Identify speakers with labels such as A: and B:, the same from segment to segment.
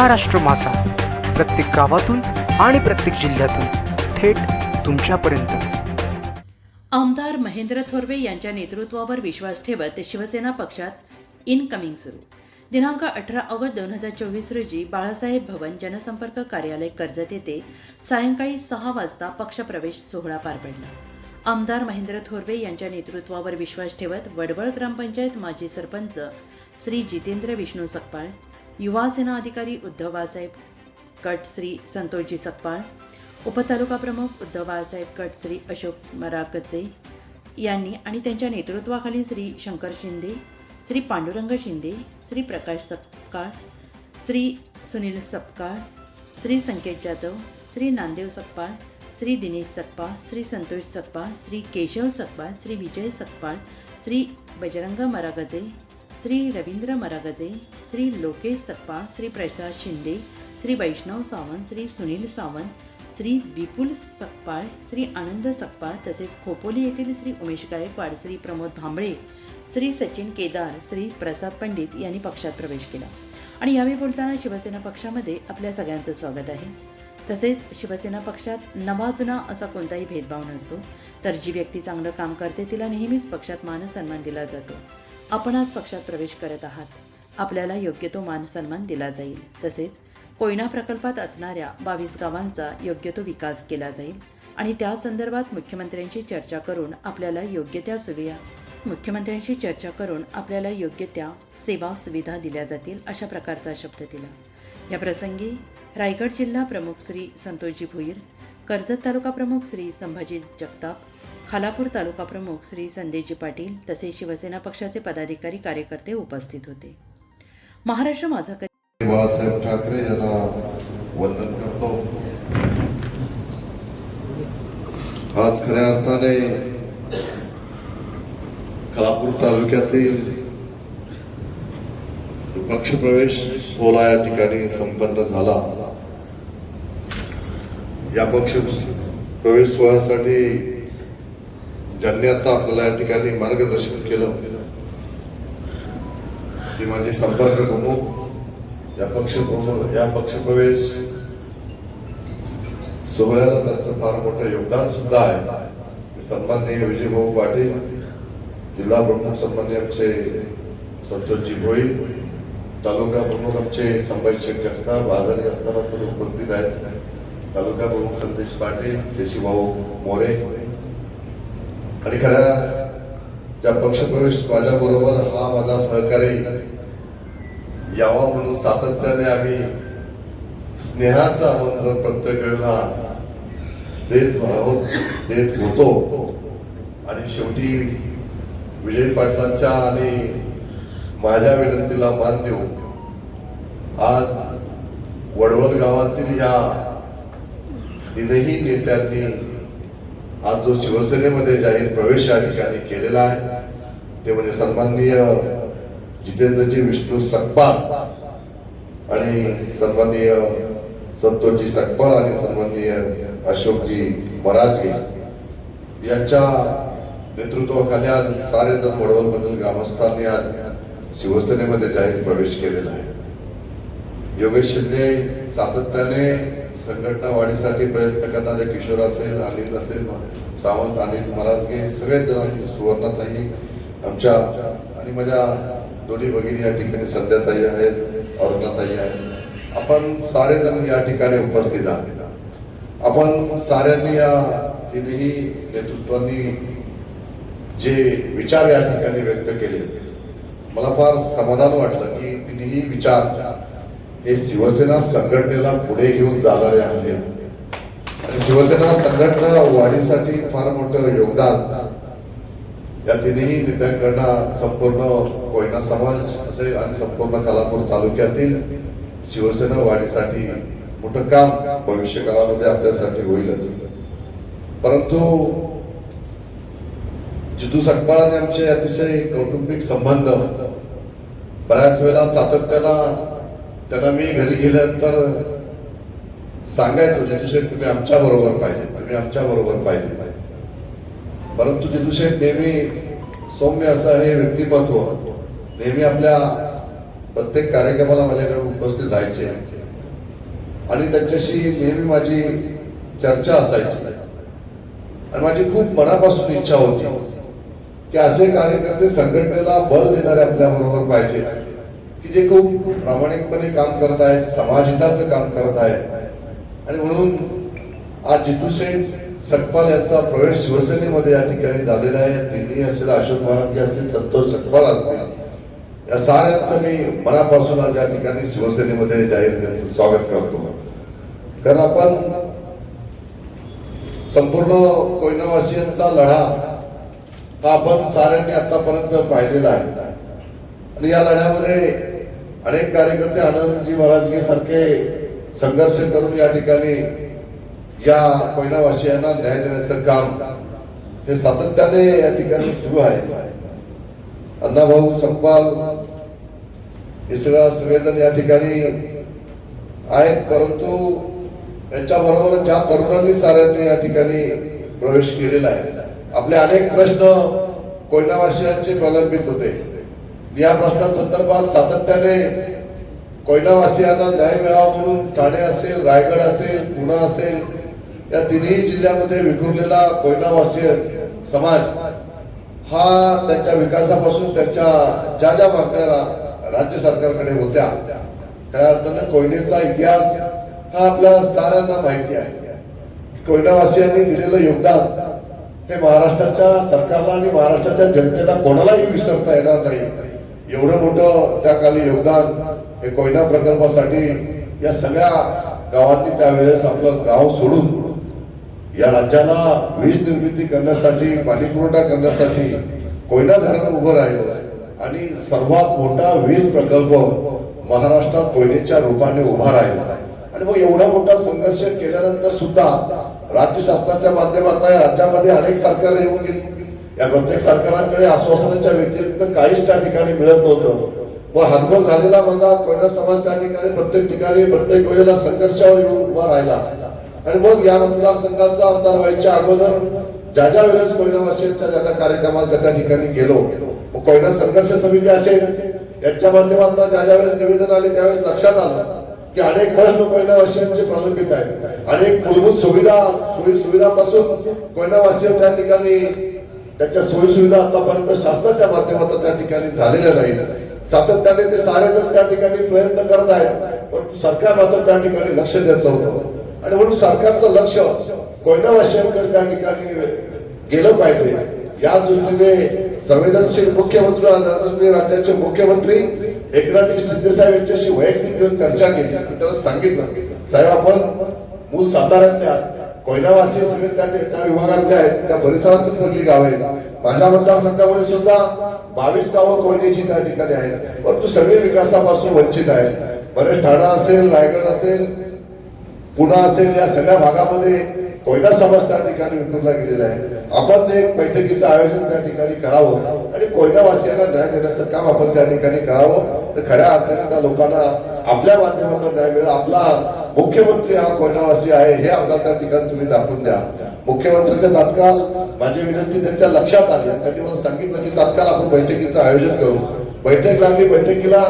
A: महाराष्ट्र मासा. प्रत्येक गावातून आणि प्रत्येक जिल्ह्यातून थेट तुमच्यापर्यंत.
B: आमदार महेंद्र थोरवे यांच्या नेतृत्वावर विश्वास ठेवत शिवसेना पक्षात इनकमिंग सुरू. दिनांक अठरा ऑगस्ट दोन हजार चोवीस रोजी बाळासाहेब भवन जनसंपर्क कार्यालय कर्जत येथे सायंकाळी सहा वाजता पक्षप्रवेश सोहळा पार पडला. आमदार महेंद्र थोरवे यांच्या नेतृत्वावर विश्वास ठेवत वडवळ ग्रामपंचायत माजी सरपंच श्री जितेंद्र विष्णू सकपाळ युवा सेना अधिकारी उद्धव बाळासाहेब कट श्री संतोषजी सकपाळ उपतालुका प्रमुख उद्धव बाळासाहेब कट श्री अशोक मराकचे यांनी आणि त्यांच्या नेतृत्वाखाली श्री शंकर शिंदे श्री पांडुरंग शिंदे श्री प्रकाश सपकाळ श्री सुनील सपकाळ श्री संकेत जाधव श्री नामदेव सकपाळ श्री दिनेश सकपाळ श्री संतोष सकपाळ श्री केशव सकपाळ श्री विजय सकपाळ श्री बजरंग मरागजे श्री रवींद्र मरागजे श्री लोकेश सप्पा श्री प्रसाद शिंदे श्री वैष्णव सावंत श्री सुनील सावंत श्री विपुल सकपाळ श्री आनंद सकपाळ तसेच खोपोली येथील श्री उमेश गायकवाड श्री प्रमोद भांबळे श्री सचिन केदार श्री प्रसाद पंडित यांनी पक्षात प्रवेश केला. आणि यावेळी बोलताना शिवसेना पक्षामध्ये आपल्या सगळ्यांचं स्वागत आहे. तसेच शिवसेना पक्षात नवा जुना असा कोणताही भेदभाव नसतो. तर जी व्यक्ती चांगलं काम करते तिला नेहमीच पक्षात मान सन्मान दिला जातो. आपण आज पक्षात प्रवेश करत आहात. आपल्याला योग्य तो मान सन्मान दिला जाईल. तसेच कोयना प्रकल्पात असणाऱ्या बावीस गावांचा योग्य तो विकास केला जाईल. आणि त्या संदर्भात मुख्यमंत्र्यांशी चर्चा करून आपल्याला योग्य त्या सुविधा मुख्यमंत्र्यांशी चर्चा करून आपल्याला योग्य त्या सेवा सुविधा दिल्या जातील अशा प्रकारचा शब्द दिला या प्रसंगी रायगड जिल्हा प्रमुख श्री संतोषजी भुईर कर्जत तालुका प्रमुख श्री संभाजी जगताप खालापूर तालुका प्रमुख श्री संदेशजी पाटील तसेच शिवसेना पक्षाचे पदाधिकारी कार्यकर्ते उपस्थित होते. महाराष्ट्र माझा कधी
C: बाळासाहेब ठाकरे यांना वंदन करतो. आज खऱ्या अर्थाने खालापूर तालुक्यातील पक्षप्रवेश सोहळा या ठिकाणी संपन्न झाला. या पक्ष प्रवेश सोहळ्यासाठी ज्यांनी आता आपल्याला या ठिकाणी मार्गदर्शन केलं की माझे संपर्क प्रमुख या पक्ष प्रमुख या पक्षप्रवेश सोहळ्याला त्यांचं फार मोठं योगदान सुद्धा आहे. सन्माननीय विजयभाऊ पाटील जिल्हा प्रमुख सन्मान्य आमचे संतोषजी भोई तालुका प्रमुख आमचे संभाजी शेठ जगताप आजारी असताना उपस्थित आहेत. तालुका प्रमुख संदेश पाटील शशीभाऊ मोरे आणि खऱ्या ज्या पक्षप्रवेश माझ्याबरोबर हा माझा सहकारी यावा म्हणून सातत्याने आम्ही स्नेहाचं आमंत्रण प्रत्येक वेळेला देत आहोत देत होतो. आणि शेवटी विजय पाटलांच्या आणि माझ्या विनंतीला मान देऊन आज वडवल गावातील या तीनही नेत्यांनी आज जो शिवसेनेमध्ये जाहीर प्रवेश या ठिकाणी केलेला आहे ते म्हणजे सन्माननीय जितेंद्रजी विष्णू सकपाळ आणि सन्माननीय संतोषजी सकपाळ आणि सन्माननीय अशोकजी मराजगे यांच्या नेतृत्वाखाली आज सारे जण वडवल ग्रामस्थांनी आज शिवसेनेमध्ये जाहीर प्रवेश केलेला आहे. योगेश शिंदे सातत्याने संघटना वाढीसाठी प्रयत्न करणारे किशोर असेल अनिल असेल सावंत अनिल महाराजगे सगळेच जण सुवर्णाताई आमच्या आणि माझ्या दोन्ही भगिनी या ठिकाणी संध्याताई आहेत अरुणाताई आहेत. आपण सारे जण या ठिकाणी उपस्थित आहात. आपण साऱ्यांनी या तिन्ही नेतृत्वांनी जे विचार या ठिकाणी व्यक्त केले मला फार समाधान वाटलं की तिन्ही विचार हे शिवसेना संघटनेला पुढे घेऊन जाणारे आहे शिवसेना संघटना वाढीसाठी फार मोठं योगदान. या तिन्ही नेत्यांकडनं संपूर्ण कोयना समाज असेल आणि संपूर्ण कालापूर तालुक्यातील शिवसेना वाढीसाठी मोठं काम भविष्य काळामध्ये आपल्यासाठी होईलच. परंतु जितू सकपाळाने आणि आमचे अतिशय कौटुंबिक संबंध बऱ्याच वेळा सातत्यानं त्यांना मी घरी गेल्यानंतर सांगायचो जितूशेठ तुम्ही आमच्या बरोबर पाहिजे तुम्ही आमच्या बरोबर पाहिजे. परंतु जितूशेठ नेहमी सौम्य असं हे व्यक्तिमत्व नेहमी आपल्या प्रत्येक कार्यक्रमाला माझ्याकडे उपस्थित राहायचे. आणि त्यांच्याशी नेहमी माझी चर्चा असायची. आणि माझी खूप मनापासून इच्छा होती की असे कार्यकर्ते संघटनेला बल देणारे आपल्या बरोबर पाहिजे. की जे खूप प्रामाणिकपणे काम करत आहेत समाजहिताचं काम करत आहेत. आणि म्हणून आज जितू शेठ सकपाल यांचा प्रवेश शिवसेनेमध्ये या ठिकाणी झालेला आहे. तिन्ही असेल अशोक महाराज असेल संतोष सकपाल असतील. या साऱ्यांचं मी मनापासून आज या ठिकाणी शिवसेनेमध्ये जाहीर त्यांचं स्वागत करतो. कारण आपण संपूर्ण कोयनावासियांचा लढा हा आपण साऱ्यांनी आतापर्यंत पाहिलेला आहे. आणि या लढ्यामध्ये अनेक कार्यकर्ते आनंदजी महाराजगे सारखे संघर्ष करून या ठिकाणी या पहिल्यावासियांना न्याय देण्याचं काम हे सातत्याने या ठिकाणी सुरू आहे. अण्णाभाऊ संपाल हे सगळं या ठिकाणी आहेत परंतु त्यांच्याबरोबर ज्या तरुणांनी साऱ्यांनी या ठिकाणी प्रवेश केलेला आहे. आपले अनेक प्रश्न कोयनावासियांचे प्रलंबित होते. या प्रश्नासंदर्भात सातत्याने कोयनावासियांना न्याय मिळावा म्हणून ठाणे असेल रायगड असेल पुणे असेल या तिन्ही जिल्ह्यामध्ये विखुरलेला कोयनावासी समाज हा त्यांच्या विकासापासून त्यांच्या ज्या ज्या मागण्या राज्य सरकारकडे होत्या खऱ्या अर्थानं कोयनेचा इतिहास हा आपल्या साऱ्यांना माहिती आहे. कोयनावासियांनी दिलेलं योगदान हे महाराष्ट्राच्या सरकारला आणि महाराष्ट्राच्या जनतेला कोणालाही विसरता येणार नाही. एवढं मोठं त्या काली योगदान हे कोयना प्रकल्पासाठी या सगळ्या गावांनी त्यावेळेस आपलं गाव सोडून या राज्याला वीज निर्मिती करण्यासाठी पाणी पुरवठा करण्यासाठी कोयना धरण उभं राहिलं. आणि सर्वात मोठा वीज प्रकल्प महाराष्ट्रात कोयनेच्या रूपाने उभा राहिला. आणि मग एवढा मोठा संघर्ष केल्यानंतर सुद्धा राज्य शासनाच्या माध्यमातून राज्यामध्ये अनेक सरकार येऊन गेली. या प्रत्येक सरकारांकडे आश्वासनाच्या व्यतिरिक्त काहीच त्या ठिकाणी मिळत नव्हतं. व हातबल झालेला माझा कोयना समाज त्या ठिकाणी प्रत्येक ठिकाणी प्रत्येक वेळेला संघर्षावर येऊन उभा राहिला. आणि मग या मतदारसंघाचा आमदार व्हायच्या अगोदर ज्या ज्या वेळेस कोयना वर्षांच्या ज्या कार्यक्रमात ज्या त्या ठिकाणी गेलो कोयना संघर्ष समिती असेल यांच्या माध्यमातून ज्या ज्या वेळेस निवेदन आले त्यावेळेस लक्षात आलं की अनेक प्रश्न कोयनावासियांचे प्रलंबित आहेत. अनेक मूलभूत सुविधा सोयी सुविधापासून कोयनावासी त्या ठिकाणी त्याच्या सोयीसुविधा आतापर्यंत शासनाच्या माध्यमातून त्या ठिकाणी झालेल्या नाहीत सातत्याने ते सारे जण त्या ठिकाणी प्रयत्न करत आहेत पण सरकार मात्र त्या ठिकाणी लक्ष देत नव्हतं. आणि म्हणून सरकारचं लक्ष कोयनावासियांकडे त्या ठिकाणी गेलं पाहिजे. या दृष्टीने संवेदनशील मुख्यमंत्री आदरणीय राज्याचे मुख्यमंत्री एकनाथजी शिंदेसाहेब यांच्याशी वैयक्तिक चर्चा केली. आणि त्याला सांगितलं साहेब आपण मूल साताऱ्यातल्या आहात कोयनावासी सगळे त्या विभागातल्या आहेत त्या परिसरातील सगळी गावे. आहेत माझ्या मतदारसंघामध्ये सुद्धा बावीस गावं कोयनेची त्या ठिकाणी आहेत. परंतु सगळे विकासापासून वंचित आहेत. बरेच ठाणा असेल रायगड असेल पुणा असेल या सगळ्या भागामध्ये कोयना समाज त्या ठिकाणी उतरला गेलेला आहे. आपण एक बैठकीचं आयोजन त्या ठिकाणी करावं आणि कोयनावासियांना न्याय देण्याचं काम आपण त्या ठिकाणी करावं. तर खऱ्या अर्थाने त्या लोकांना आपल्या माध्यमातून न्याय मिळेल. आपला मुख्यमंत्री हा कोयनावासी आहे हे आपल्याला त्या ठिकाणी तुम्ही दाखवून द्या. मुख्यमंत्र्यांच्या तात्काळ माझी विनंती त्यांच्या लक्षात आली. त्यांनी मला सांगितलं की तात्काळ आपण बैठकीचं आयोजन करू. बैठक लागली. बैठकीला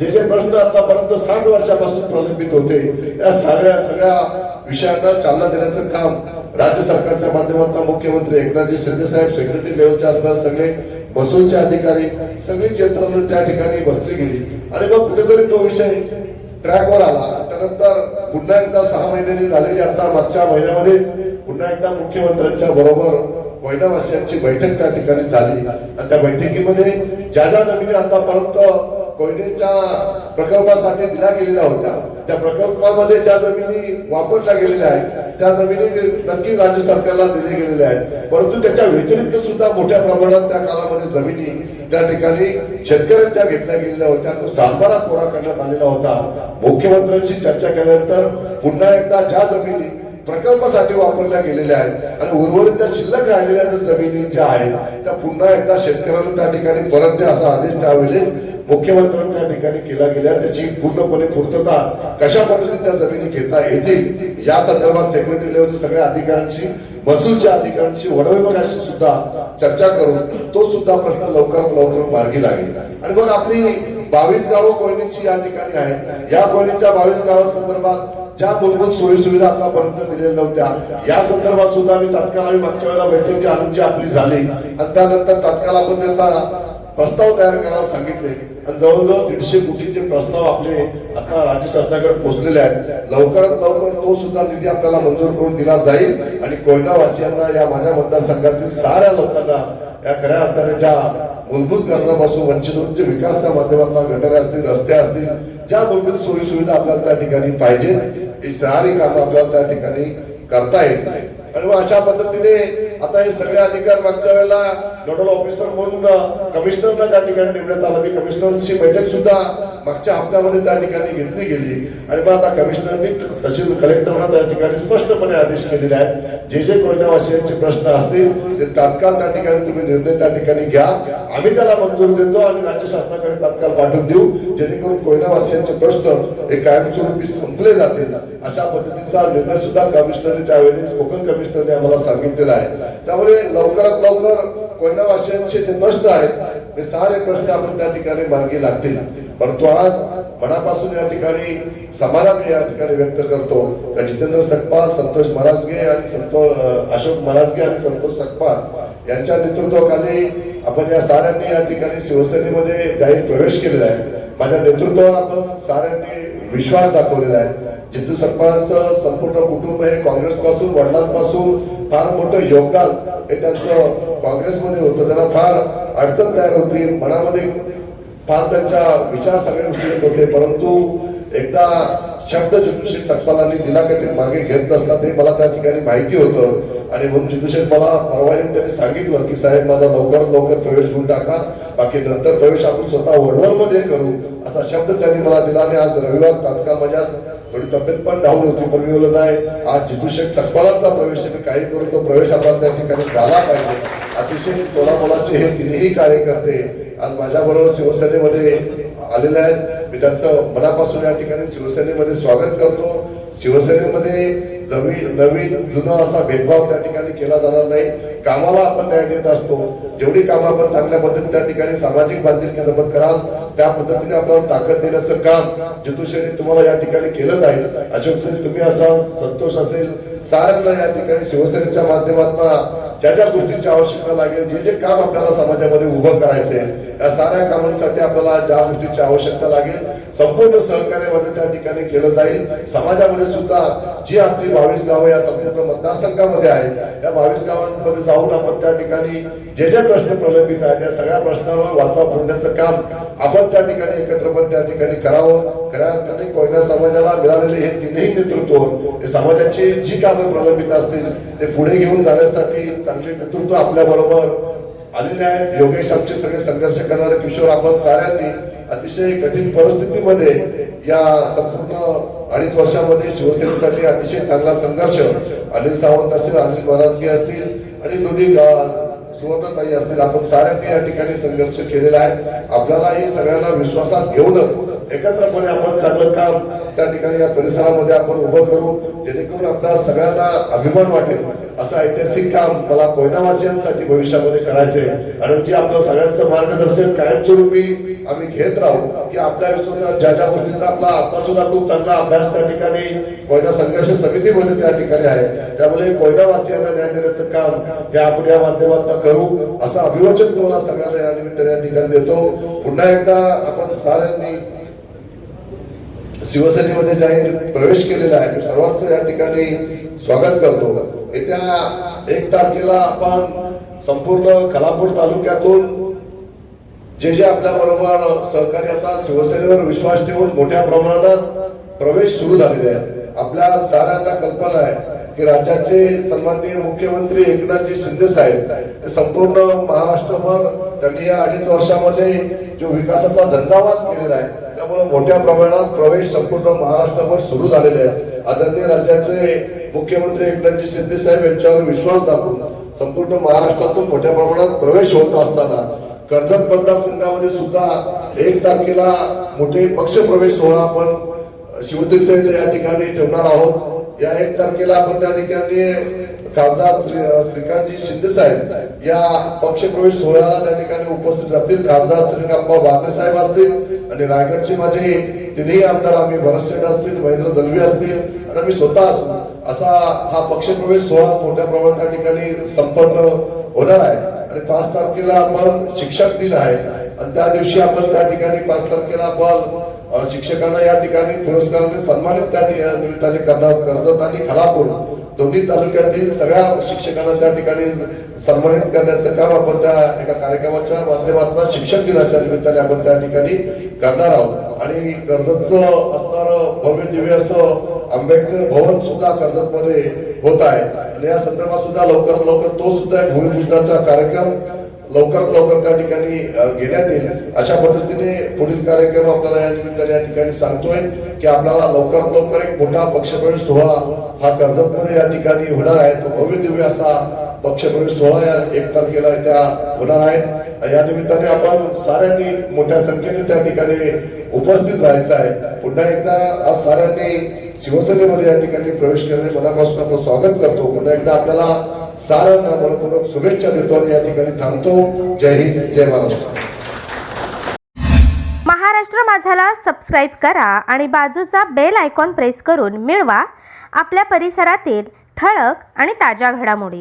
C: जे जे प्रश्न आतापर्यंत साठ वर्षापासून प्रलंबित होते या सगळ्या सगळ्या विषयांना चालना देण्याचं काम राज्य सरकारच्या माध्यमातून मुख्यमंत्री एकनाथजी शिंदे साहेब सेक्रेटरी लेवलचे असणार सगळे महसूलचे अधिकारी सगळीच यंत्रणा त्या ठिकाणी बसली गेली. आणि मग कुठेतरी तो विषय ट्रॅकवर आला. त्यानंतर पुन्हा एकदा सहा महिन्यांनी झालेली आता मागच्या महिन्यामध्ये पुन्हा एकदा मुख्यमंत्र्यांच्या बरोबर कोयनावासियांची बैठक त्या ठिकाणी झाली. आणि त्या बैठकीमध्ये ज्या ज्या जमिनी आतापर्यंत कोयनेच्या प्रकल्पासाठी दिला गेलेला होता. त्या प्रकल्पामध्ये ज्या जमिनी वापरल्या गेलेल्या आहेत त्या जमिनी नक्की राज्य सरकारला दिले गेलेल्या आहेत. परंतु त्याच्या व्यतिरिक्त सुद्धा मोठ्या प्रमाणात त्या काळामध्ये जमिनी त्या ठिकाणी शेतकऱ्यांच्या घेतल्या गेलेल्या होत्या. तो सातबारा कोरा करण्यात आलेला होता. मुख्यमंत्र्यांशी चर्चा केल्यानंतर पुन्हा एकदा ज्या जमिनी प्रकल्पासाठी वापरल्या गेलेल्या आहेत आणि उर्वरित त्या शिल्लक राहिलेल्या ज्या जमिनी ज्या आहेत त्या पुन्हा एकदा शेतकऱ्यांना त्या ठिकाणी परत द्या असा आदेश त्यावेळी मुख्यमंत्र्यांनी त्या ठिकाणी केला गेला त्याची पूर्णपणे पूर्तता कशा पद्धतीने त्या जमिनी घेता येतील या संदर्भात सेक्रेटरी लेवलच्या सगळ्या अधिकाऱ्यांशी महसूलच्या अधिकाऱ्यांशी वनविभागाशी सुद्धा चर्चा करून तो सुद्धा प्रश्न लवकरात लवकर मार्गी लागेल. आणि मग आपली बावीस गावं कोयनेची या ठिकाणी आहेत. या कोयनेच्या बावीस गावांसंदर्भात ज्या मूलभूत सोयी सुविधा आतापर्यंत दिलेल्या नव्हत्या या संदर्भात सुद्धा मी तात्काळ आम्ही मागच्या वेळेला बैठक जी आणून जी आपली झाली. आणि त्यानंतर तात्काळ आपण त्याचा प्रस्ताव तयार करायला सांगितले. आणि जवळजवळ दीडशे कोटीचे प्रस्ताव आपले आता राज्य शासनाकडे पोहोचलेले आहेत. लवकरात लवकर तो सुद्धा निधी आपल्याला मंजूर करून दिला जाईल. आणि कोयनावासियांना या माझ्या मतदारसंघातील साऱ्या लोकांना या खऱ्या अर्थाने ज्या मूलभूत गरजापासून वंचित होऊन जे विकासच्या माध्यमातून गटारे असतील रस्ते असतील ज्या मूलभूत सोयी सुविधा आपल्याला त्या ठिकाणी पाहिजे ही सारी कामं आपल्याला त्या ठिकाणी करता येत आणि मग अशा पद्धतीने आता हे सगळे अधिकार मागच्या वेळेला नोडल ऑफिसर म्हणून कमिशनरला त्या ठिकाणी नेमण्यात आलं. मी कमिशनरची बैठक सुद्धा मागच्या हप्त्यामध्ये त्या ठिकाणी घेतली गेली. आणि मग आता कमिशनरनी तहसील कलेक्टरना त्या ठिकाणी स्पष्टपणे आदेश केलेले आहेत. जे जे कोयनावासियांचे प्रश्न असतील ते तात्काळ त्या ठिकाणी तुम्ही निर्णय त्या ठिकाणी घ्या. आम्ही त्याला मंजूर देतो आणि राज्य शासनाकडे तात्काळ पाठवून देऊ. जेणेकरून कोयनावासियांचे प्रश्न हे कायमस्वरूपी संपले जातील. अशा पद्धतीचा निर्णय सुद्धा कमिशनरने त्यावेळी कोकण कमिशनरने आम्हाला सांगितलेला आहे. त्यामुळे लवकरात लवकर कोयनावासियांचे जे प्रश्न आहेत ते सारे प्रश्न आपण त्या ठिकाणी मार्गी लागतील. परंतु आज मनापासून या ठिकाणी समाधान या ठिकाणी व्यक्त करतो. का जितेंद्र सकपाल संतोष महाराजगे आणि संतोष अशोक महाराजगे आणि संतोष सकपाल यांच्या नेतृत्वाखाली आपण या साऱ्यांनी या ठिकाणी शिवसेनेमध्ये काही प्रवेश केलेला आहे. माझ्या नेतृत्वावर आपण साऱ्यांनी विश्वास दाखवलेला आहे. जितू सकपाळांचं संपूर्ण कुटुंब हे काँग्रेसपासून वडिलांपासून फार मोठं योगदान हे त्यांचं काँग्रेसमध्ये होतं. त्यांना फार अडचण तयार होती. मनामध्ये फार त्यांच्या विचार सगळे उचलत होते परंतु एकदा शब्द जितूशेख सकपालांनी दिला का ते मागे घेत नसला ते मला त्या ठिकाणी माहिती होतं. आणि म्हणून जितूशेख मला परवा येऊन त्यांनी सांगितलं की साहेब माझा लवकरात लवकर प्रवेश घेऊन टाका बाकी नंतर प्रवेश आपण स्वतः वडवलमध्ये करू असा शब्द त्यांनी मला दिला. आणि आज रविवार तात्काळ माझ्या थोडी तब्येत पण डाऊन होती पण मी बोललो नाही आज जितूशेख सकपालांचा प्रवेश मी काही करू तो प्रवेश आपला त्या ठिकाणी झाला पाहिजे. अतिशय तोलामोलाचे हे तिन्ही कार्यकर्ते आज माझ्या बरोबर शिवसेनेमध्ये आलेले आहेत. मी त्यांचं मनापासून या ठिकाणी शिवसेनेमध्ये स्वागत करतो. शिवसेनेमध्ये जमी नवीन जुना असा भेदभाव त्या ठिकाणी केला जाणार नाही. कामाला आपण न्याय देत असतो. जेवढी कामं आपण चांगल्या पद्धतीने त्या ठिकाणी सामाजिक बांधिलकी जपत कराल त्या पद्धतीने आपल्याला ताकद देण्याचं काम जितूशेने तुम्हाला या ठिकाणी केलं जाईल. अशोक सर तुम्ही असाल संतोष असेल साऱ्यांना या ठिकाणी शिवसेनेच्या माध्यमातून ज्या ज्या गोष्टींची आवश्यकता लागेल जे जे काम आपल्याला समाजामध्ये उभं करायचे या साऱ्या कामांसाठी आपल्याला ज्या गोष्टीची आवश्यकता लागेल संपूर्ण सहकार्यामध्ये त्या ठिकाणी केलं जाईल. समाजामध्ये सुद्धा जी आपली बावीस गावं या संपूर्ण मतदारसंघामध्ये आहेत या बावीस गावांमध्ये जाऊन आपण त्या ठिकाणी जे जे प्रश्न प्रलंबित आहेत त्या सगळ्या प्रश्नांवर वाचा फोडण्याचं काम आपण त्या ठिकाणी एकत्रपणे त्या ठिकाणी करावं. खऱ्या अर्थाने कोयना समाजाला मिळालेले हे तीनही नेतृत्व हे समाजाची जी कामं प्रलंबित असतील ते पुढे घेऊन जाण्यासाठी चांगले नेतृत्व आपल्या बरोबर. आलेले आहेत योगेश आमचे सगळे संघर्ष करणारे किशोर आपण साऱ्यांनी. अतिशय कठीण परिस्थितीमध्ये या संपूर्ण अडीच वर्षामध्ये शिवसेनेसाठी अतिशय चांगला संघर्ष अनिल सावंत असतील अनिल महाराजकी असतील आणि दोन्ही सुवर्णताई असतील. आपण साऱ्यांनी या ठिकाणी संघर्ष केलेला आहे. आपल्यालाही सगळ्यांना विश्वासात घेऊनच एकत्रपणे आपण चांगलं काम त्या ठिकाणी या परिसरामध्ये आपण उभं करू जेणेकरून आपल्या सगळ्यांना अभिमान वाटेल. असं ऐतिहासिक काम मला कोयनावासियांसाठी भविष्यामध्ये करायचे आणि जे आपलं सगळ्यांचं मार्गदर्शन कायमस्वरूपी आम्ही घेत राहू की आपल्या विश्वासात ज्या ज्या गोष्टींचा आपला आता सुद्धा खूप चांगला अभ्यास त्या ठिकाणी कोयना संघर्ष समितीमध्ये त्या ठिकाणी आहे. त्यामुळे कोयनावासियांना न्याय देण्याचं काम हे आपण या माध्यमातून करू असं अभिवाचन तुम्हाला सगळ्यांना या निमित्ताने या ठिकाणी देतो. पुन्हा एकदा आपण साऱ्यांनी शिवसेनेमध्ये जाहीर प्रवेश केलेला आहे. सर्वांचं या ठिकाणी स्वागत करतो. येत्या एक तारखेला आपण संपूर्ण खालापूर तालुक्यातून जे जे आपल्या बरोबर सहकारी आता शिवसेनेवर विश्वास ठेवून मोठ्या प्रमाणात प्रवेश सुरू झालेले आहेत. आपल्या साऱ्यांना कल्पना आहे की राज्याचे सन्माननीय मुख्यमंत्री एकनाथजी शिंदे साहेब संपूर्ण महाराष्ट्रभर त्यांनी या अडीच वर्षामध्ये जो विकासाचा धंदावाद केलेला आहे त्यामुळे मोठ्या प्रमाणात प्रवेश संपूर्ण महाराष्ट्रभर सुरू झालेले आहे आदरणीय राज्याचे मुख्यमंत्री एकनाथजी शिंदे साहेब यांच्यावर विश्वास दाखवून संपूर्ण महाराष्ट्रातून मोठ्या प्रमाणात प्रवेश होत असताना कर्जत मतदारसंघामध्ये सुद्धा एक तारखेला मोठे पक्ष प्रवेश सोहळा आपण शिवतीर्थ या ठिकाणी ठेवणार आहोत. या एक तारखेला आपण त्या ठिकाणी खासदार श्री श्रीकांतजी शिंदे साहेब या पक्षप्रवेश सोहळ्याला त्या ठिकाणी उपस्थित राहतील. खासदार श्रीकांबा बागणे साहेब असतील आणि रायगडचे माझे तिन्ही आमदार आम्ही भरत शेठ असतील महेंद्र दलवी असतील आणि मी स्वतः असू. असा हा पक्षप्रवेश सोहळा मोठ्या प्रमाणात त्या ठिकाणी संपन्न होणार आहे. आणि पाच तारखेला आपण शिक्षक दिन आहे. आणि त्या दिवशी आपण त्या ठिकाणी पाच तारखेला आपण शिक्षकांना या ठिकाणी पुरस्काराने सन्मानित त्या निमित्ताने करणार कर्जत आणि खालापूर दोन्ही तालुक्यातील सगळ्या शिक्षकांना त्या ठिकाणी सन्मानित करण्याचं काम आपण त्या एका कार्यक्रमाच्या माध्यमातून शिक्षक दिनाच्या निमित्ताने आपण त्या ठिकाणी करणार आहोत. आणि कर्जतचं असणारं भव्य दिव्य असं आंबेडकर भवन सुद्धा कर्जतमध्ये होत आहे. आणि या संदर्भात सुद्धा लवकरात लवकर तो सुद्धा भूमिपूजनाचा कार्यक्रम लवकरात लवकर त्या ठिकाणी घेण्यात येईल. अशा पद्धतीने पुढील कार्यक्रम आपल्याला या निमित्ताने या ठिकाणी सांगतोय की आपल्याला लवकरात लवकर एक मोठा पक्षप्रवेश सोहळा हा कर्जतमध्ये या ठिकाणी होणार आहे. तो भव्य दिव्य असा पक्षप्रवेश सोहळा या एक तारखेला त्या होणार आहे. या निमित्ताने आपण साऱ्यांनी मोठ्या संख्येने त्या ठिकाणी उपस्थित राहायचं आहे. पुन्हा एकदा आज साऱ्यांनी शिवसेनेमध्ये या ठिकाणी प्रवेश केल्याने मनापासून आपण स्वागत करतो. पुन्हा एकदा आपल्याला साऱ्यांना मनपूर्वक शुभेच्छा देतो आणि या ठिकाणी थांबतो. जय हिंद जय महाराष्ट्र.
D: महाराष्ट्र माझाला सबस्क्राईब करा आणि बाजूचा बेल आयकॉन प्रेस करून मिळवा. आपल्या परिसरातील ठळक आणि ताज्या घडामोडी.